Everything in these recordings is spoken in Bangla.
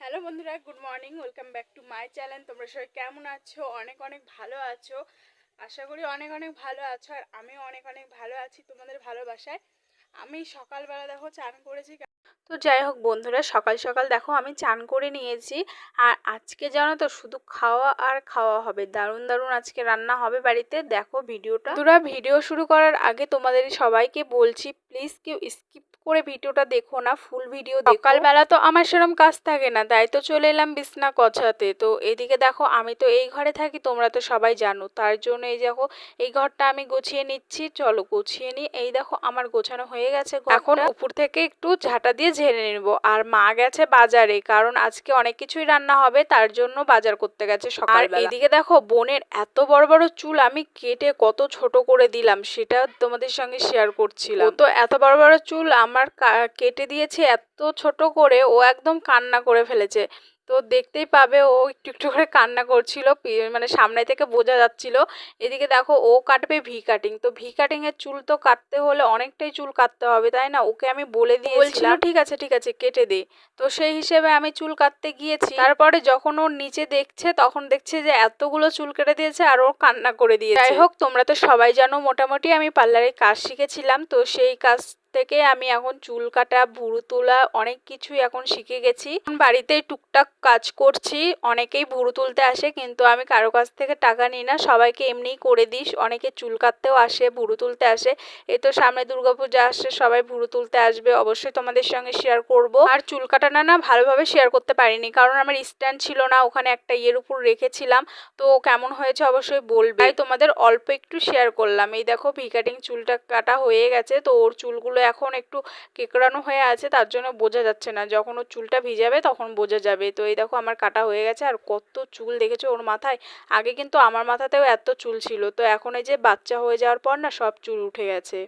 হ্যালো বন্ধুরা, good morning, welcome back to my channel. তোমরা সবাই কেমন আছো? অনেক অনেক ভালো আছো। আশা করি অনেক অনেক ভালো আছো, আর আমিও অনেক অনেক ভালো আছি তোমাদের ভালোবাসায়। আমি সকালবেলা দেখো চান করেছি তো যাই হোক বন্ধুরা, সকাল সকাল দেখো আমি চান করে নিয়েছি। আর আজকে জানো তো শুধু খাওয়া আর খাওয়া হবে। দারুণ দারুণ আজকে রান্না হবে বাড়িতে। দেখো ভিডিওটা। তোরা ভিডিও শুরু করার আগে তোমাদের সবাইকে বলছি প্লিজ কেউ স্কিপ করে ভিডিওটা দেখো না ফুল ভিডিও সকালবেলা তো আমার সেরকম কাজ থাকে না, তাই তো চলে এলাম বিছনা কছাতে। তো এদিকে দেখো, আমি তো এই ঘরে থাকি, তোমরা তো সবাই জানো। তার জন্য এই দেখো, এই ঘরটা আমি গুছিয়ে নিচ্ছি। চলো গুছিয়ে নিই। এই দেখো, আমার গোছানো হয়ে গেছে এখন উপর থেকে একটু ঝাঁটা দিয়ে ঝেড়ে নেব। আর মা গেছে বাজারে কারণ আজকে অনেক কিছুই রান্না হবে তার জন্য বাজার করতে গেছে সকাল এদিকে দেখো বোনের এত বড় বড় চুল আমি কেটে কত ছোট করে দিলাম সেটা তোমাদের সঙ্গে শেয়ার করছিলাম। তো এত বড় বড় চুল আমার কেটে দিয়েছে এত ছোট করে ও একদম কান্না করে ফেলেছে। তো দেখতেই পাবে ও একটু একটু করে কান্না করছিল মানে সামনে থেকে বোঝা যাচ্ছিল। এদিকে দেখো ও কাটবে ভি কাটিং তো ভি কাটিংয়ের চুল তো কাটতে হলে অনেকটাই চুল কাটতে হবে তাই না? ওকে আমি বলে দিয়েছিলাম। ঠিক আছে ঠিক আছে কেটে দে। তো সেই হিসেবে আমি চুল কাটতে গিয়েছি। তারপরে যখন ওর নিচে দেখছে তখন দেখছে যে এতগুলো চুল কেটে দিয়েছে আর ও কান্না করে দিয়েছে। যাই হোক তোমরা তো সবাই জানো মোটামুটি আমি পার্লারে কাজ শিখেছিলাম। তো সেই কাজ থেকে আমি এখন চুল কাটা, ভুরু তোলা অনেক কিছুই এখন শিখে গেছি। বাড়িতে টুকটাক কাজ করছি, অনেকেই ভুরু তুলতে আসে কিন্তু আমি কারও কাছ থেকে টাকা নিই না, সবাইকে এমনিই করে দিস অনেকে চুল কাটতেও আসে, ভুরু তুলতে আসে। এই তো সামনে দুর্গাপূজা আসছে, সবাই ভুরু তুলতে আসবে, অবশ্যই তোমাদের সঙ্গে শেয়ার করব। আর চুল কাটানা না ভালোভাবে শেয়ার করতে পারিনি, কারণ আমার স্ট্যান্ড ছিল না, ওখানে একটা ইয়ের উপর রেখেছিলাম। তো কেমন হয়েছে অবশ্যই বলবে। তাই তোমাদের অল্প একটু শেয়ার করলাম। এই দেখো ভি কাটিং চুলটা কাটা হয়ে গেছে, তো ওর চুলগুলো এখন একটু কেকড়ানো হয়ে আছে, তার জন্য বোঝা যাচ্ছে না। যখন ওর চুলটা ভিজাবে, তখন বোঝা যাবে। তো এই দেখো আমার কাটা হয়ে গেছে, আর কত চুল দেখেছ ওর মাথায়? আগে কিন্তু আমার মাথাতেও এত চুল ছিল। তো এখন এই যে বাচ্চা হয়ে যাওয়ার পর না সব চুল উঠে গেছে।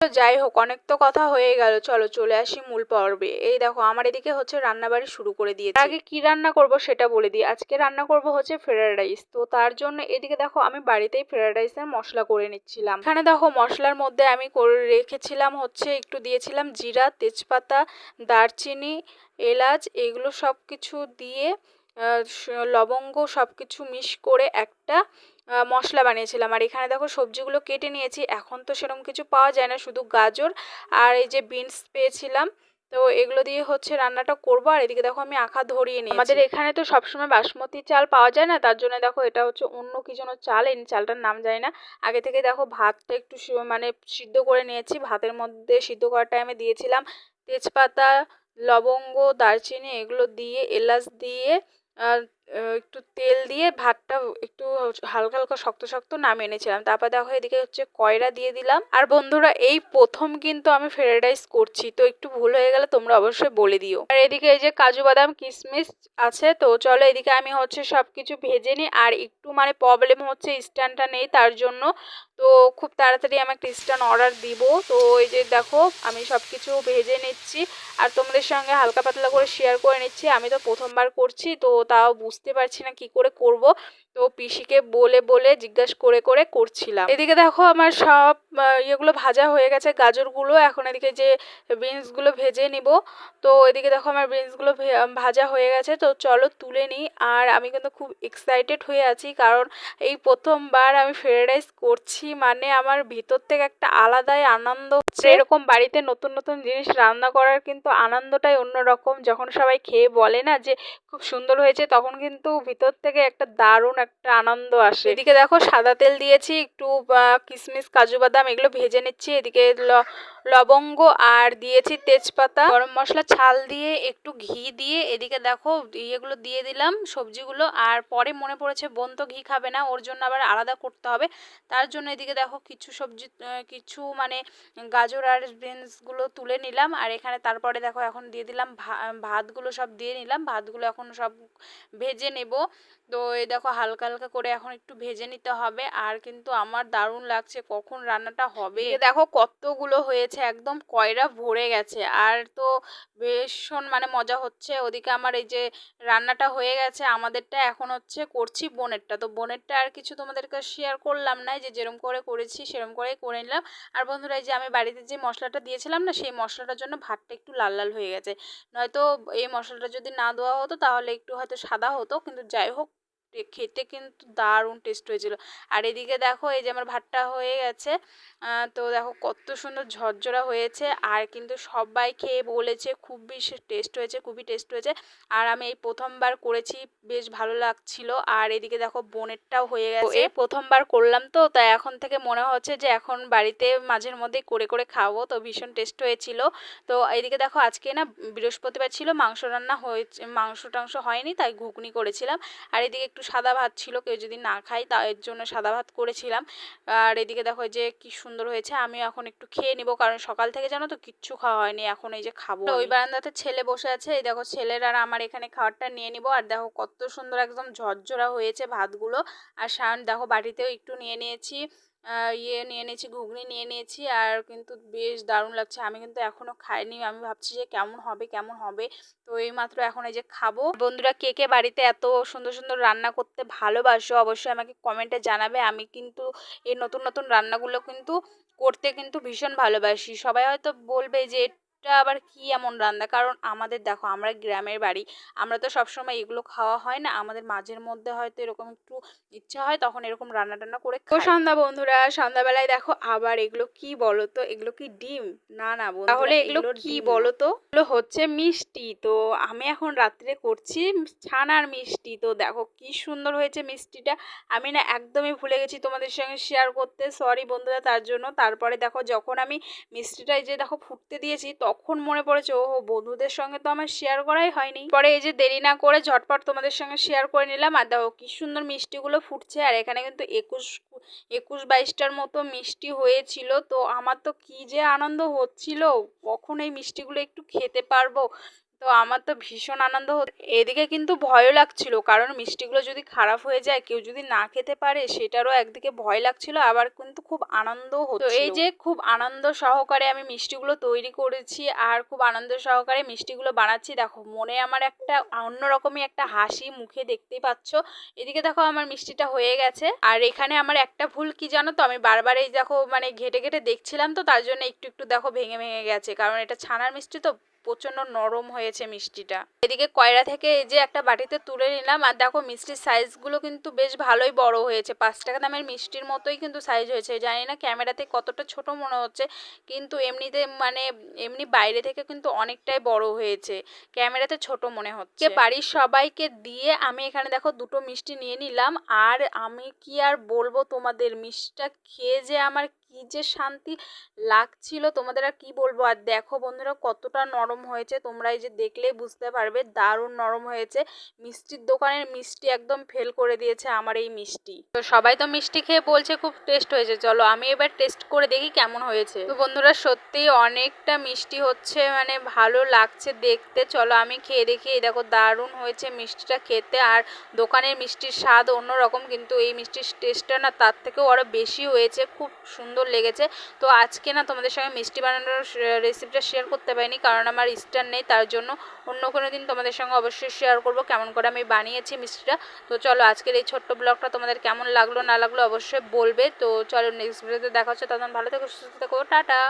যাই হোক, অনেক তো কথা হয়ে গেল। চলো চলে আসি মূল পর্বে। এই দেখো, আমার এদিকে হচ্ছে রান্নাবাড়ি শুরু করে দিয়েছি। আগে কি রান্না করব সেটা বলে দিই। আজকে রান্না করব হচ্ছে ফ্রায়েড রাইস। তো তার জন্য এদিকে দেখো, আমি বাড়িতেই ফ্রায়েড রাইসের মশলা করে নিচ্ছিলাম। এখানে দেখো, মশলার মধ্যে আমি করে রেখেছিলাম হচ্ছে, একটু দিয়েছিলাম জিরা, তেজপাতা, দারচিনি, এলাচ, এগুলো সব কিছু দিয়ে লবঙ্গ সব কিছু মিশ করে একটা মশলা বানিয়েছিলাম। আর এখানে দেখো সবজিগুলো কেটে নিয়েছি। এখন তো সেরকম কিছু পাওয়া যায় না, শুধু গাজর আর এই যে বিনস পেয়েছিলাম। তো এগুলো দিয়ে হচ্ছে রান্নাটা করব। আর এদিকে দেখো আমি আখা ধরিয়ে নিই আমাদের এখানে তো সবসময় বাসমতি চাল পাওয়া যায় না, তার জন্য দেখো এটা হচ্ছে অন্য কি যেন চাল, এই চালটার নাম জানি না। আগে থেকে দেখো ভাতটা একটু মানে সিদ্ধ করে নিয়েছি। ভাতের মধ্যে সিদ্ধ করার টাইমে দিয়েছিলাম। তেজপাতা, লবঙ্গ, দারচিনি এগুলো দিয়ে, এলাচ দিয়ে uh, একটু তেল দিয়ে ভাতটা একটু হালকা হালকা শক্ত শক্ত নামিয়ে এনেছিলাম তারপর দেখো এদিকে হচ্ছে কয়রা দিয়ে দিলাম। আর বন্ধুরা, এই প্রথম কিন্তু আমি ফ্রায়েড রাইস করছি, তো একটু ভুল হয়ে গেলে তোমরা অবশ্যই বলে দিও। আর এদিকে এই যে কাজু বাদাম কিশমিশ আছে, তো চলো এদিকে আমি হচ্ছে সব কিছু ভেজে নিই। আর একটু মানে প্রবলেম হচ্ছে স্ট্যান্ডটা নেই তার জন্য, তো খুব তাড়াতাড়ি আমি একটা স্ট্যান্ড অর্ডার দিব। তো এই যে দেখো, আমি সব কিছু ভেজে নিচ্ছি। আর তোমাদের সঙ্গে হালকা পাতলা করে শেয়ার করে নিচ্ছি। আমি তো প্রথমবার করছি, তো তাও বুঝতে পারছি না কি করে করব। তো পিসিকে বলে বলে, জিজ্ঞাসা করে করে করছিলাম। এদিকে দেখো আমার সব ইয়েগুলো ভাজা হয়ে গেছে, গাজরগুলো। এখন এদিকে যে বিনসগুলো ভেজে নিব। তো এদিকে দেখো আমার বিনসগুলো ভাজা হয়ে গেছে। তো চলো তুলে নিই। আর আমি কিন্তু খুব এক্সাইটেড হয়ে আছি, কারণ এই প্রথমবার আমি ফ্রায়েড রাইস করছি। মানে আমার ভিতর থেকে একটা আলাদাই আনন্দ হচ্ছে। এরকম বাড়িতে নতুন নতুন জিনিস রান্না করার কিন্তু আনন্দটাই অন্যরকম। যখন সবাই খেয়ে বলে না যে খুব সুন্দর হয়েছে, তখন কিন্তু ভিতর থেকে একটা দারুণ একটা আনন্দ আসে। এদিকে দেখো সাদা তেল দিয়েছি, একটু কিশমিশ কাজু বাদাম এগুলো ভেজে নিচ্ছি। এদিকে লবঙ্গ আর দিয়েছি তেজপাতা। গরম মশলা, ছাল দিয়ে একটু ঘি দিয়ে এদিকে দেখো ইয়েগুলো দিয়ে দিলাম, সবজিগুলো। আর পরে মনে পড়েছে বোন তো ঘি খাবে না, ওর জন্য আবার আলাদা করতে হবে। তার জন্য এদিকে দেখো কিছু সবজি কিছু মানে গাজর আর বিনসগুলো তুলে নিলাম। আর এখানে তারপরে দেখো এখন দিয়ে দিলাম ভাতগুলো সব দিয়ে নিলাম। ভাতগুলো এখন সব ভেজে নেব। তো এই দেখো হালকা হালকা করে এখন একটু ভেজে নিতে হবে। আর কিন্তু আমার দারুণ লাগছে কখন রান্নাটা হবে। দেখো কতগুলো হয়েছে, একদম কয়রা ভরে গেছে। আর তো ভীষণ মানে মজা হচ্ছে। ওদিকে আমার এই যে রান্নাটা হয়ে গেছে, আমাদেরটা এখন হচ্ছে করছি বোনেরটা। তো বোনেরটা আর কিছু তোমাদেরকে শেয়ার করলাম না যে যেরম করে করেছি সেরম করেই করে নিলাম। আর বন্ধুরা, এই যে আমি বাড়িতে যে মশলাটা দিয়েছিলাম না, সেই মশলাটার জন্য ভাতটা একটু লাল লাল হয়ে গেছে। নয়তো এই মশলাটা যদি না দেওয়া হতো, তাহলে একটু হয়তো সাদা হতো। কিন্তু যাই হোক খেতে কিন্তু দারুণ টেস্ট হয়েছিল। আর এদিকে দেখো এই যে আমার ভাতটা হয়ে গেছে তো দেখো কত সুন্দর ঝরঝরা হয়েছে আর কিন্তু সবাই খেয়ে বলেছে খুব বেশি টেস্ট হয়েছে খুবই টেস্ট হয়েছে। আর আমি এই প্রথমবার করেছি বেশ ভালো লাগছিল। আর এদিকে দেখো বোনেরটাও হয়ে গেছে। এই প্রথমবার করলাম তো তাই এখন থেকে মনে হচ্ছে যে এখন বাড়িতে মাঝের মধ্যেই করে করে খাব তো ভীষণ টেস্ট হয়েছিল। তো এদিকে দেখো আজকে না বৃহস্পতিবার ছিল মাংস রান্না হয়েছে মাংস টাংস হয়নি তাই ঘুগনি করেছিলাম। আর এদিকে একটু সাদা ভাত ছিল কেউ যদি না খায় তা এর জন্য সাদা ভাত করেছিলাম। আর এদিকে দেখো যে কি সুন্দর হয়েছে আমি এখন একটু খেয়ে নিব কারণ সকাল থেকে জানো তো কিচ্ছু খাওয়া হয়নি এখন এই যে খাব ওই বারান্দাতে ছেলে বসে আছে এই দেখো ছেলের আর আমার এখানে খাবারটা নিয়ে নিব আর দেখো কত সুন্দর একদম ঝরঝরা হয়েছে ভাতগুলো। আর সায়ন দেখো বাড়িতেও একটু নিয়ে নিয়েছি। ইয়ে নিয়ে নিয়েছি, ঘুগনি নিয়ে নিয়েছি আর কিন্তু বেশ দারুণ লাগছে। আমি কিন্তু এখনও খাইনি। আমি ভাবছি যে কেমন হবে কেমন হবে? তো এই মাত্র এখন এই যে খাব। বন্ধুরা কে কে বাড়িতে এত সুন্দর সুন্দর রান্না করতে ভালোবাসো অবশ্যই আমাকে কমেন্টে জানাবে। আমি কিন্তু এই নতুন নতুন রান্নাগুলো কিন্তু করতে কিন্তু ভীষণ ভালোবাসি। সবাই হয়তো বলবে যে এটা আবার কি এমন রান্না? কারণ আমাদের দেখো আমরা গ্রামের বাড়ি আমরা তো সবসময় এগুলো খাওয়া হয় না। আমাদের মাঝের মধ্যে হয়তো এরকম একটু ইচ্ছা হয় তখন এরকম রান্না টান্না করে তো সন্ধ্যা বন্ধুরা সন্ধ্যাবেলায় দেখো আবার এগুলো কি বলো তো এগুলো কি ডিম? না না তাহলে এগুলো কি বলো তো এগুলো হচ্ছে মিষ্টি। তো আমি এখন রাত্রে করছি ছানার মিষ্টি। তো দেখো কি সুন্দর হয়েছে মিষ্টিটা। আমি না একদমই ভুলে গেছি তোমাদের সঙ্গে শেয়ার করতে। সরি বন্ধুরা তার জন্য। তারপরে দেখো যখন আমি মিষ্টিটা যে দেখো ফুটতে দিয়েছি তখন মনে পড়েছে ও বন্ধুদের সঙ্গে তো আমার শেয়ার করাই হয়নি। পরে এই যে দেরি না করে ঝটপট তোমাদের সঙ্গে শেয়ার করে নিলাম, আর দেখো কি সুন্দর মিষ্টিগুলো ফুটছে, আর এখানে কিন্তু একুশ একুশ বাইশটার মতো মিষ্টি হয়েছিল। তো আমার তো কি যে আনন্দ হচ্ছিল, কখন এই মিষ্টিগুলো একটু খেতে পারব? তো আমার তো ভীষণ আনন্দ হতো। এদিকে কিন্তু ভয়ও লাগছিল, কারণ মিষ্টিগুলো যদি খারাপ হয়ে যায়, কেউ যদি না খেতে পারে, সেটারও একদিকে ভয় লাগছিল, আবার কিন্তু খুব আনন্দ হতো এই যে খুব আনন্দ সহকারে আমি মিষ্টিগুলো তৈরি করেছি, আর খুব আনন্দ সহকারে মিষ্টিগুলো বানাচ্ছি। দেখো, মনে আমার একটা অন্যরকমই একটা হাসি মুখে দেখতেই পাচ্ছ। এদিকে দেখো আমার মিষ্টিটা হয়ে গেছে, আর এখানে আমার একটা ভুল কি জানো তো? আমি বারবার এই দেখো মানে ঘেটে ঘেটে দেখছিলাম তো, তার জন্য একটু একটু দেখো ভেঙে ভেঙে গেছে, কারণ এটা ছানার মিষ্টি তো। প্রচণ্ড নরম হয়েছে মিষ্টিটা। এদিকে কয়রা থেকে এই যে একটা বাটিতে তুলে নিলাম, আর দেখো মিষ্টির সাইজগুলো কিন্তু বেশ ভালোই বড় হয়েছে। পাঁচ টাকা দামের মিষ্টির মতোই কিন্তু সাইজ হয়েছে। জানি না ক্যামেরাতে কতটা ছোট মনে হচ্ছে, কিন্তু এমনিতে মানে এমনি বাইরে থেকে কিন্তু অনেকটাই বড় হয়েছে। ক্যামেরাতে ছোট মনে হচ্ছে। বাড়ির সবাইকে দিয়ে আমি এখানে দেখো দুটো মিষ্টি নিয়ে নিলাম, আর আমি কি আর বলব তোমাদের, মিষ্টিটা খেয়ে যে আমার কি যে শান্তি লাগছিল তোমাদের আর কি বলব? আর দেখো বন্ধুরা কতটা নরম হয়েছে। তোমরা এই যে দেখলেই বুঝতে পারবে দারুণ নরম হয়েছে। মিষ্টির দোকানের মিষ্টি একদম ফেল করে দিয়েছে আমার এই মিষ্টি। তো সবাই তো মিষ্টি খেয়ে বলছে খুব টেস্ট হয়েছে। চলো আমি এবার টেস্ট করে দেখি কেমন হয়েছে। তো বন্ধুরা সত্যি অনেকটা মিষ্টি হচ্ছে মানে ভালো লাগছে দেখতে। চলো আমি খেয়ে দেখি। এই দেখো দারুণ হয়েছে মিষ্টিটা খেতে। আর দোকানের মিষ্টির স্বাদ অন্যরকম, কিন্তু এই মিষ্টির টেস্টটা না তার থেকেও আরও বেশি হয়েছে। খুব সুন্দর সুন্দর লেগেছে। তো আজকে না তোমাদের সঙ্গে মিষ্টি বানানোর রেসিপিটা শেয়ার করতে পারিনি, কারণ আমার স্টার নেই, তার জন্য অন্য কোনো দিন তোমাদের সঙ্গে অবশ্যই শেয়ার করব, কেমন করে আমি বানিয়েছি মিষ্টিটা। তো চলো আজকের এই ছোট্ট ব্লগটা তোমাদের কেমন লাগল না লাগল অবশ্যই বলবে। তো চলো নেক্সট ভিডিওতে দেখা হচ্ছে তখন ভালো থেকো, সুস্থ থেকো, টাটা!